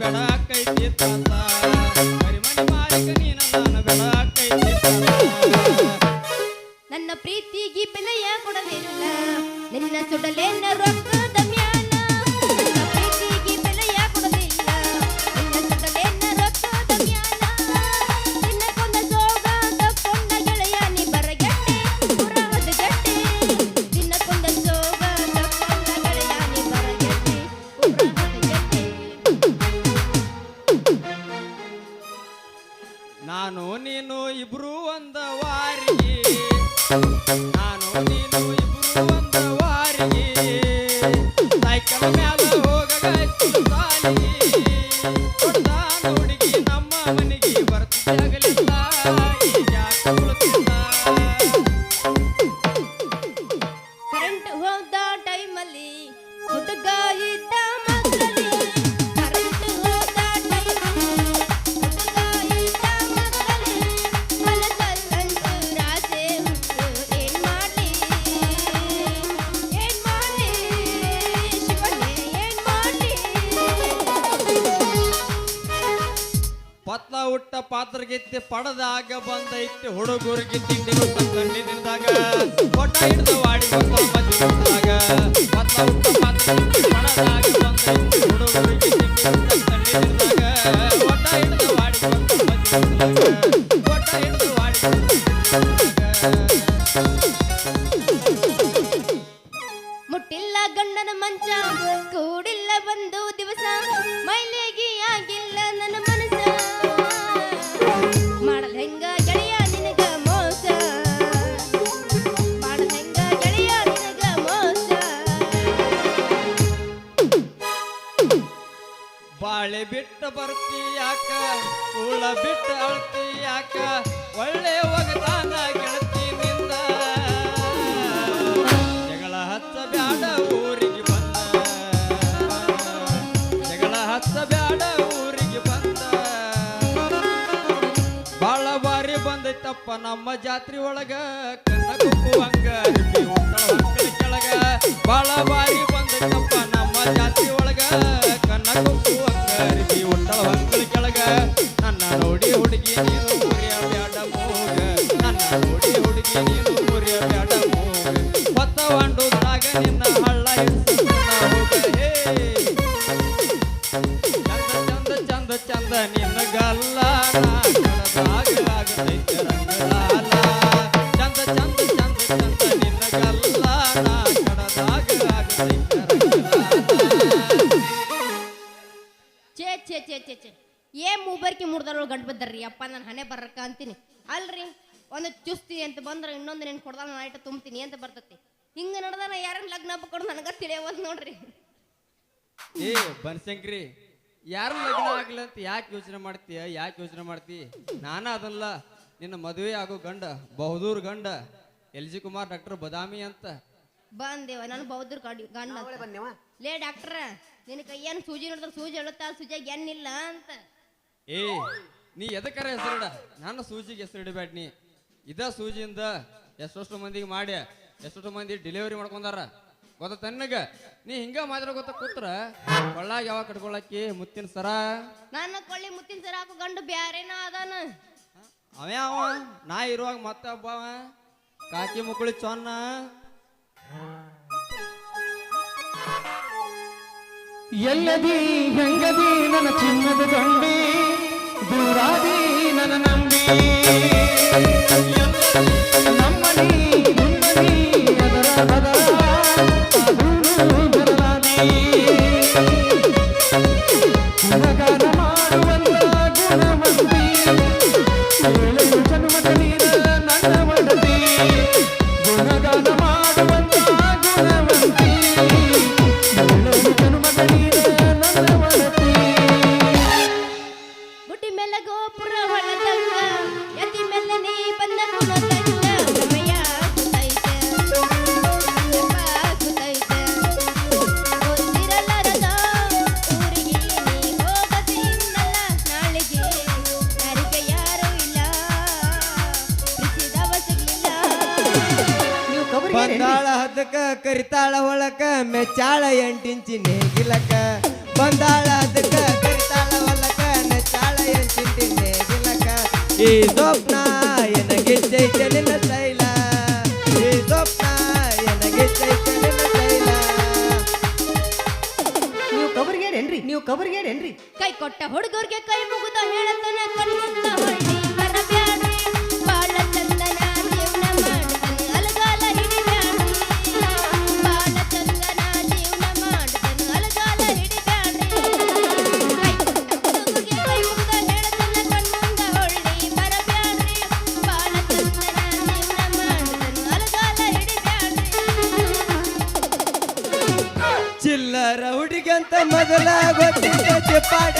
ಬೇಡ ಆಕೈತಿ ತಾತ ನೀನಲ್ಲಾನ ಬೇಡ ಆಕೈತಿ ತಾತ ನನ್ನ ಪ್ರೀತಿಗೆ ಬೆಲೆಯ ಕೊಡಲಿಲ್ಲ. ನಿನ್ನ ಸುಡಲೇನ ರೊಕ್ಕದ ನಾನು ನೀನು ಇಬ್ರು ಒಂದ ವಾರಿಗೆ. ನಾನು ನೀನು ಪಾತ್ರಗಿತ್ತಿ ಪಡದಾಗ ಬಂದೈತಿ ಹುಡುಗರಿಗೆ ತಿಂಡಿ ಹಿಡಿದು ವಾಡಿ ಬರ್ತಿ ಯಾಕ? ಕೂಳ ಬಿಟ್ಟು ಅಳ್ತಿ ಯಾಕ? ಒಳ್ಳೆ ಒಗತಾನ ಗೆಳತಿ ನಿಂದ. ಜಗಳ ಹತ್ತ ಬ್ಯಾಡ ಊರಿಗೆ ಬಂದ. ಜಗಳ ಹತ್ತ ಬ್ಯಾಡ ಊರಿಗೆ ಬಂದ. ಬಾಳ ಬಾರಿ ಬಂದೈತಪ್ಪ ನಮ್ಮ ಜಾತ್ರೆ ಒಳಗ. ಕನ್ನ ಕುಕ್ಕುವಂಗ ಕೆಳಗ. ಬಾಳ ಬಾರಿ ಬಂದೈತಪ್ಪ ನಮ್ಮ ಜಾತ್ರೆ ಒಳಗ. ಕನ್ನ ಕುಕ್ಕುವಂಗ ಅರ್ಬಿ ಉಂಡ ಮಕ್ಕಳ ಕೆಳಗ ನನ್ನ ನೋಡಿ ಹುಡುಗಿ ನೀನು ಮುರಿಯ ಬ್ಯಾಡ ಮೂಗ ನನ್ನ ನೋಡಿ ಹುಡುಗಿ ನೀನು ಮುರಿಯ ಬ್ಯಾಡ ಮೂಗ ಹೊತ್ತ ವಾಂಡುದಾಗ ನಿನ್ನ ಹಳ್ಳ ಹಿಡ್ಸ್ಕೊಂಡ ಹೋಗ ಹೇ ಚಂದ ಚಂದ ಚಂದ ಚಂದ ನಿನ್ನ ಗಲ್ಲ ಮುಡ್ದವ್ರು ಗಂಟು ಬಿದ್ದಾರ್ರಿ. ಅಪ್ಪ ನಾನು ಹಣೆ ಬರ್ರಕ್ಕ ಅಂತೀನಿ. ಅಲ್ರಿ ಒಂದು ಚುಸ್ತಿ ಅಂತ ಬಂದ್ರೆ ಇನ್ನೊಂದು ನೆನ್ ಕೊಡ್ದಾನ ನೈಟ್ ತುಂಬ್ತೀನಿ ಅಂತ ಬರ್ತತಿ. ಹಿಂಗ ನಡ್ದಾನ ಯಾರನ್ನ ಲಗ್ನ ಹಬ್ಬಕೊಂಡು ನನಗ ತಿಳಿಯವಲ್ ನೋಡ್ರಿ. ಏ ಬನಶಂಕ್ರಿ ಯಾರು ಲಗ್ನ ಆಗ್ಲಿ ಅಂತ ಯಾಕೆ ಯೋಚನೆ ಮಾಡ್ತೀಯ? ಯಾಕೆ ಯೋಚನೆ ಮಾಡ್ತಿ? ನಾನ ಅದಲ್ಲ. ನಿನ್ನ ಮದುವೆ ಆಗೋ ಗಂಡ ಬಹುದೂರ್ ಗಂಡ L G Kumar doctor Badami ಅಂತ. ಬಂದೇವ ನಾನು ಬೌದ್ಧರ ಗಂಡ ಗಂಡ. ಲೇ ಡಾಕ್ಟ್ರ ನಿನ್ನ ಕೈಯನ್ ಸೂಜಿ ನೋಡಿದ್ರೆ ಸೂಜಿ ಹೇಳುತ್ತಾ ಸೂಜಿಯಾಗ ಎನ್ನಿಲ್ಲ ಅಂತ. ಏ ನೀ ಎದಕ್ಕಾರ ಹೆಸರಿಡ? ನಾನು ಸೂಜಿಗೆ ಹೆಸರಿಡಬೇಡ ನೀ. ಇದ ಸೂಜಿಯಿಂದ ಎಷ್ಟೊಷ್ಟು ಮಂದಿಗೆ ಮಾಡಿ ಎಷ್ಟೊಷ್ಟು ಮಂದಿ ಡೆಲಿವರಿ ಮಾಡ್ಕೊಂಡಾರ? ಗೊತ್ತ ತನ್ನಗ ನೀ ಹಿಂಗ ಮಾತ್ರ ಗೊತ್ತ ಕೂತ್ರ? ಕೊಳ್ಳಾಗ ಯಾವಾಗ ಕಟ್ಕೊಳಕಿ ಮುತ್ತಿನ ಸರ? ನನ್ನ ಕೊಳ್ಳಿ ಮುತ್ತಿನ ಸರ ಹಾಕು ಗಂಡು ಬ್ಯಾರೇನ ಅದಾನ? ಅವೇ ಅವ ನಾ ಇರುವಾಗ ಮತ್ತೆ ಹಬ್ಬ ಕಾಕಿ ಮುಕ್ಕಳಿ ಚೊನ್ನ? ಎಲ್ಲದಿ ಹೆಂಗದಿ ನನ್ನ ಚಿನ್ನದ ದಂಡಿ ದೂರಾದಿ ನನ್ನ ನಂಬಿ. ಗಿಲಕ ಬಂದಾಳ ಅದಕ್ಕ ಕರಿತಾಳ ಹೊಲಕ ನೀವು ಕಬರ್ಗೇರೇನ್ರಿ ನೀವು ಕಬರ್ಗೇರೇನ್ರಿ ಕೈ ಕೊಟ್ಟ ಹುಡುಗರಿಗೆ ಕೈ ಮುಗಿದ ಹೇಳತನ ಕಣ್ಣು मजला गोष्टी पाड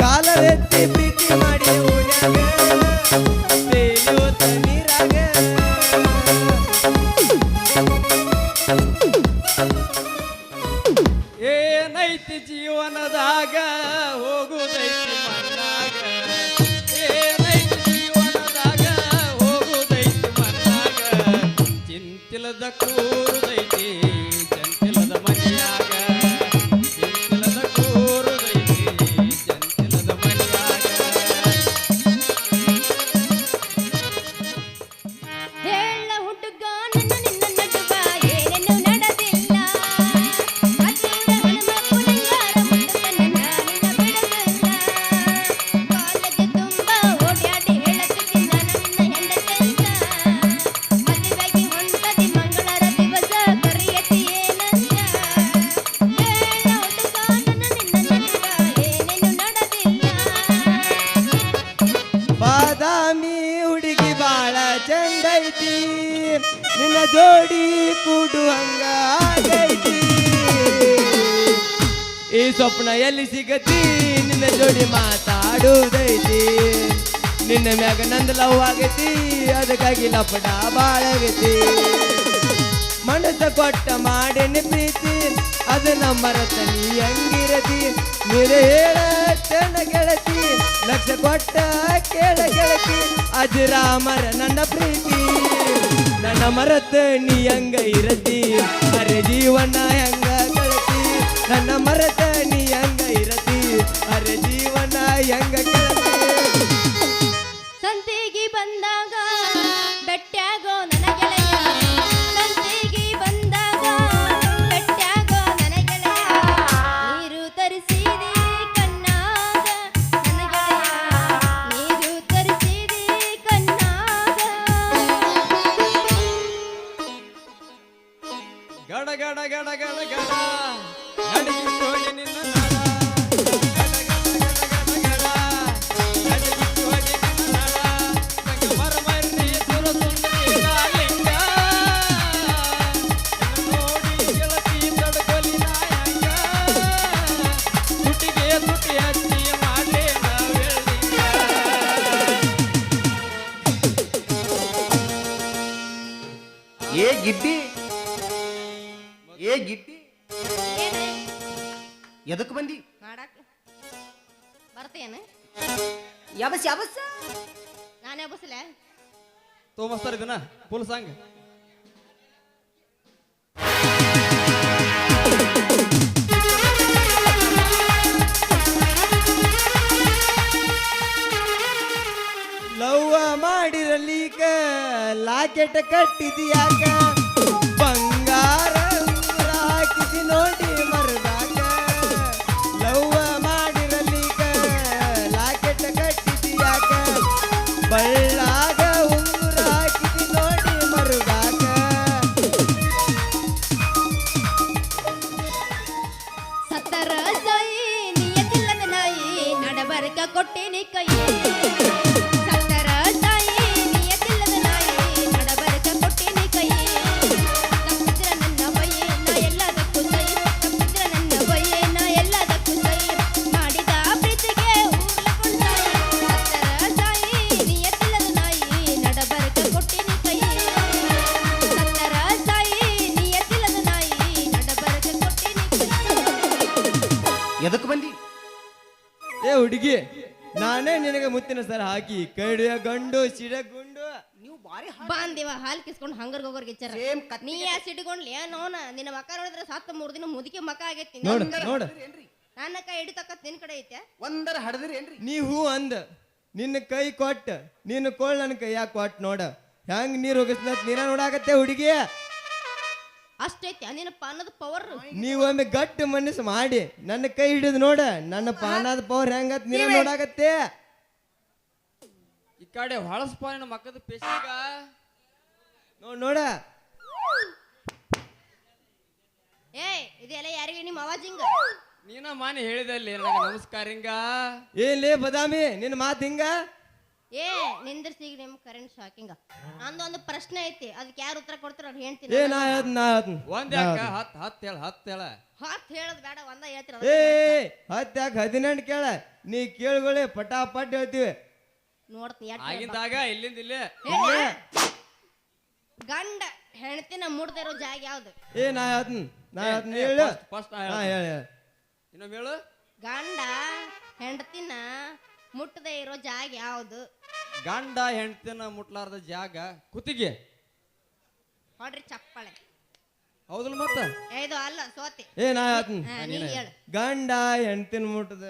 ಕಾಲವೆತ್ತಿ ಪ್ರೀತಿ ಮಾಡಿ ಊರಾಗ ನಿನ್ನ ಜೋಡಿ ಕೂಡು ಈ ಸ್ವಪ್ನ ಎಲ್ಲಿ ಸಿಗತಿ? ನಿನ್ನ ಜೋಡಿ ಮಾತಾಡುವುದೈತಿ ನಿನ್ನ ಮ್ಯಾಗ ನಂದ ಲವ್ ಆಗತಿ, ಅದಕ್ಕಾಗಿ ಲಪಡ ಬಾಳಗತಿ. ಮನಸ್ಸ ಕೊಟ್ಟ ಮಾಡೇನಿ ಪ್ರೀತಿ ಅದು ನಮ್ಮ ರತನಿ ಹಂಗಿರತಿ? ನೀರು ಹೇಳ ಚೆನ್ನ ಗೆಳತಿ ಲಕ್ಷ ಕೊಟ್ಟ ಕೇಳ ಗೆಳತಿ ಅಜರಾಮರ ನನ್ನ ಪ್ರೀತಿ. நான் மரத்தை நீ அங்க இரத்தி ಬರ್ತೇನ ಯಾವಸ್ ಯಾವಸ್ ನಾನೇ ಬಸ್ಲೆ ತೋಮಸ್ತಾರ ಇದನ್ನ ಫುಲ್ ಸಾಂಗ್. ಲವ್ವ ಮಾಡಿರಲೀಕ ಲಾಕೆಟ್ ಕಟ್ಟಿದ್ಯಾಕ? ಬಂಗಾರ ಹಾಕಿದಿ ನೋಡಿ ಮರದಾಗ 喂 ಹುಡುಗಿ ನಾನೇ ನಿನಗೆ ಮುತ್ತಿನ ಸರ ಹಾಕಿ ಕಡಿಯ ಗಂಡು ಸಿಡ ಗುಂಡು ನೀವು ಬಾರಿ ಬಾಂದಿವ ಹಾಲ್ ಕಿಸ್ಕೊಂಡು ಹಂಗರ್ ಹೋಗೋರ್ಗೆ ಇಚ್ಚಾರ ಸೇಮ್ ಕತ್ತಿ ನೀ ಯಾ ಸಿಡ್ಕೊಂಡ್ಲಿ ನೋನ ನಿನ್ನ ಮಕ್ಕ ನೋಡಿದ್ರೆ ಸತ್ತ ಮೂರ್ ದಿನ ಮುದುಕಿ ಮಕ ಆಗೈತಿ. ನೋಡು ನನ್ನ- ನೋಡು. ಏನ್ರಿ ನನ್ನ ಕೈ ಹಿಡಿತಕ್ಕ ನಿನ್ ಕಡೆ ಐತೆ? ಒಂದರ ಹಡದ್ರಿ ಏನ್ರಿ ನೀ ಹೂ ಅಂದ ನಿನ್ನ ಕೈ ಕೊಟ್ಟ ನಿನ್ನ ಕೋಳ್ ನನ್ನ ಕೈಯಾಗ ಕೊಟ್ಟ ನೋಡ. ಹೆಂಗ್ ನೀರು ಹೋಗಿಸ್ನತ್ ನೀರ ನೋಡಾಕತ್ತೆ ಹುಡುಗಿ? ಅಷ್ಟೈತಿ ನಿನ್ನ ಪಾನದ ಪವರ್ ನೀವೊಮ್ಮೆ ಗಟ್ಟಿ ಮನಸ್ಸು ಮಾಡಿ ನನ್ನ ಕೈ ಹಿಡಿದು ನೋಡ ನನ್ನ ಪಾನದ ಪವರ್ ಹೆಂಗತ್ ನೀ ನೋಡಾಕತ್ತೆ. ಈ ಕಡೆ ಹೊಳಸ್ಪ ನಮ್ಮ ಮಕ್ಕದ ಪೇಶಿಗ. ನೋಡ್ ನೋಡ. ಏ ಇದೆಲ್ಲ ಯಾರಿಗೆ? ನಿಮ್ಮ ಅವಾಜಿಂಗ. ಹಿಂಗ ನೀನ ಮಾನಿ ಹೇಳಿದಲ್ಲಿ ನನಗೆ ನಮಸ್ಕಾರ ಹಿಂಗ. ಏನ್ಲೇ ಬದಾಮಿ ನಿನ್ನ ಮಾತು ಹಿಂಗ. ಏ ನಿಂದ್ರಿಸಿ ನಿಮ್ ಕರೆಂಟ್ ಶಾಕಿಂಗ್ ನಂದು ಒಂದು ಪ್ರಶ್ನೆ ಐತಿ. ಅದಕ್ಕೆ ಯಾರು ಉತ್ತರ ಕೊಡ್ತಾರ ಅವ್ರು ಏ ಹೇಳ್ತೀನಿ ನಾ ಹೇಳ್ತೀನಿ ನಾ ಹೇಳ್ತೀನಿ ಒಂದ್ ಯಾಕ? ಹತ್ ಹತ್ ಹೇಳ ಹತ್ ಹೇಳ. ಹಾತ್ ಹೇಳದ್ ಬೇಡ ಒಂದ ಹೇಳ್ತೀರ ಏ ಹತ್ತ್ಯಾಕ ಹದಿನೆಂಟು ಕೇಳ? ನೀ ಕೇಳುಗಳೇ ಪಟಾಪಟ್ ಹೇಳ್ತೀವಿ. ನೋಡ್ತೀನಿ ಎಷ್ಟ್ ಆಗಿಂದಾಗ ಇಲ್ಲಿಂದ ಇಲ್ಲೇ. ಏ, ಗಂಡ ಹೆಣ್ತಿನ ಮುಡ್ದಿರೋ ಜಾಗ ಯಾವ್ದು? ಏ ನಾ ಹೇಳ್ತೀನಿ ನಾ ಹೇಳ್ತೀನಿ ಹೇಳು. ಫಸ್ಟ್ ಹಾ ಹೇಳ ಹೇಳ. ಇನ್ನೊಮ್ಮೆ ಹೇಳು. ಗಂಡ ಹೆಂಡತಿನ ಮುಟ್ಟದೆ ಇರೋ ಜಾಗ ಯಾವ್ದು? ಗಂಡ ಹೆಂಡತಿನ ಮುಟ್ಲಾರ್ದ ಜಾಗ ಕುತ್ತಿಗೆ. ಹೊಡ್ರಿ ಚಪ್ಪಳೆ. ಹೌದಲ್ ಮತ್ತ? ಏ, ಇದು ಅಲ್ಲ ಸೋತಿ. ಏ ನಾ ಹೇಳ್ತೀನಿ. ಹಾ, ನೀ ಹೇಳು. ಗಂಡ ಹೆಂಡತಿನ ಮುಟ್ಟದ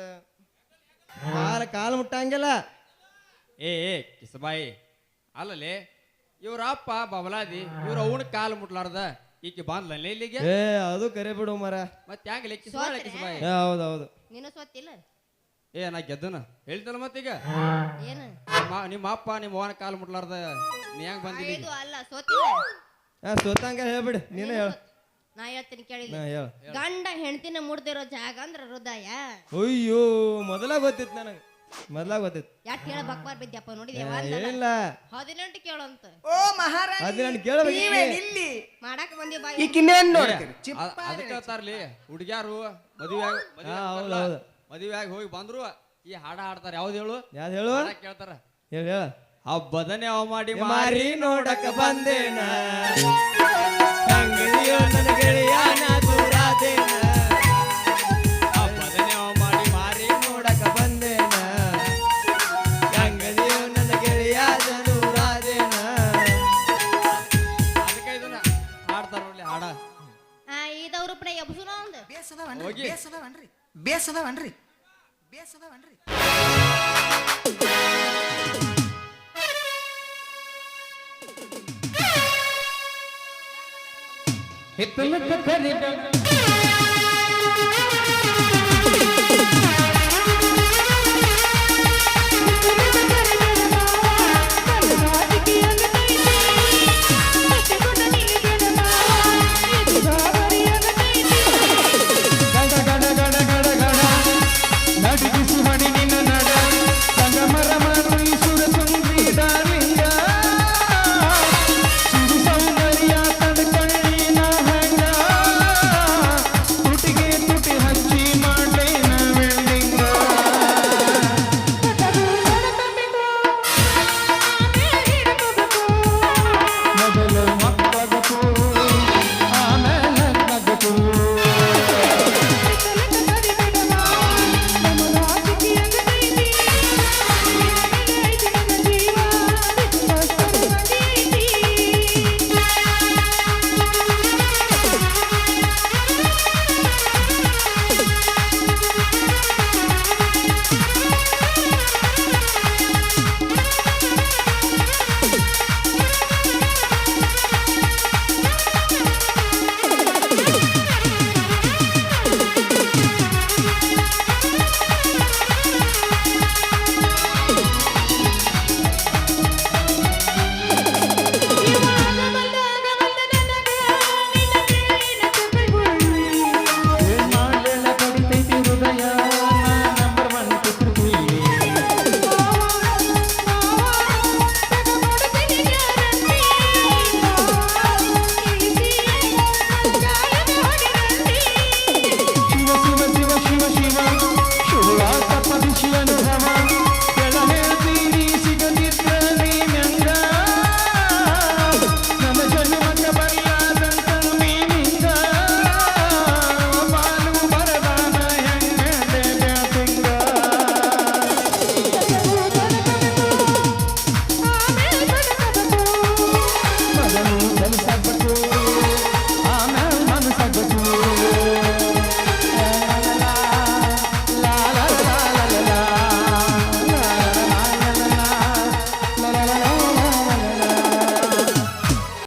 ಕಾಲ ಕಾಲ ಮುಟ್ಟಂಗಿಲ್ಲ. ಏ ಏ ಕಿಸಬಾಯಿ. ಅಲ್ಲಲೇ ಇವ್ರ ಅಪ್ಪ ಬಬಲಾದಿ ಇವ್ರ ಅವನ ಕಾಲು ಮುಟ್ಲಾರ್ದ. ಈಕೆ ಬಾಂದ್ಲಲ್ಲೇ ಇಲ್ಲಿಗೆ? ಏ ಅದು ಕರೆ ಬಿಡು ಮರ. ಮತ್ತೆ ಹೆಂಗಲೇ? ಕಿಸಬಾಯಿ. ಏ ಹೌದು ಹೌದು. ನೀನು ಸೋತಿಲ್ಲ? ಏ ನಾ ಗೆದ್ದನ. ಹೇಳ್ತಲ್ಲ ಮತ್ತೀಗ? ಏನು? ನಿಮ್ಮ ನಿಮ್ಮ ಅಪ್ಪ ನಿಮ್ಮ ಅವನ ಕಾಲು ಮುಟ್ಲಾರ್ದ. ನೀ ಹೆಂಗ್ ಬಂದಿ ಬಂದಿಲ್ಲ ಇದು ಅಲ್ಲ ಸೋತಿಲ್ಲ. ಹಾ ಸೋತಂಗ ಹೇಳ್ಬಿಡಿ ನೀನೇ ಹೇಳು. ನಾ ಹೇಳ್ತೀನಿ ಕೇಳಿ ನಾ ಹೇಳು. ಗಂಡ ಹೆಂಡತಿನ ಮುಡ್ದಿರೋ ಜಾಗ ಅಂದ್ರ ಹೃದಯ. ಅಯ್ಯೋ ಮೊದಲ ಗೊತ್ತಿತ್ತು ನನಗೆ. ಮೊದಲ ಗೊತ್ತಿತ್ತು. ಯಾಕೆ ಕೇಳ ಬಕ್ಬಾರ್ ಬಿದ್ಯಪ್ಪ ನೋಡಿದ್ಯಾ? ಏ, ಒಂದಲ್ಲ. ಏನಿಲ್ಲ ಹದಿನೆಂಟು ಕೇಳಂತ ಓ ಮಹಾರಾಣಿ ಅದು ನಾನು ಕೇಳಬೇಕು ನೀವೇನ್ ಇಲ್ಲಿ ಮಾಡಾಕ ಬಂದಿ ಬಾಯಿ. ಈಕಿನ್ನೇನ್ ನೋಡ್ತೀರಿ? ಅ- ಅದಕ್ಕೆ ಹೇಳ್ತಾರ್ಲಿ ಹುಡುಗ್ಯಾರು ಮದುವೆ ಹಾ, ಹೌದು, ಹೌದು. ಮದುವೆ ಆಗಿ ಹೋಗಿ ಬಂದ್ರು ಈ ಹಾಡ ಹಾಡ್ತಾರೆ. ಯಾವ್ದು ಹೇಳು? ಯಾವ್ದು ಹೇಳು? ಹಾಡ ಕೇಳ್ತಾರ. ಹೇಳು ಹೇಳು. ಹಬ್ಬದನೆ ಮಾಡಿ ಮಾರಿ ನೋಡಕ ಬಂದೇನ? ಅಂಗಡಿಯೋ ನನ್ನ ಗೆಳೆಯನ ದೂರಾದೇನ? ಹಬ್ಬದನೆ ಅವ ಮಾಡಿ ಮಾರಿ ನೋಡಕ ಬಂದೇನ? ಅಂಗಡಿಯೋ ನನ್ನ ಗೆಳೆಯನ ದೂರಾದೇನ? ಅದಕ್ಕೆ ಇದನ್ನ ಹಾಡ್ತಾರ ನೋಡ್ಲಿ ಹಾಡ. ಆ ಇದವ್ರ ಎಬ್ಸುನ ಒಂದು ಬೇಸದವನ್ರಿ ಬನ್ರಿ ಬೇಸದವನ್ರಿ ಬೇಸದವನ್ರಿ ಬೇಸದವನ್ರಿ ಹಿತ್ತಲಕ್ಕ ಕರಿಬೇಡ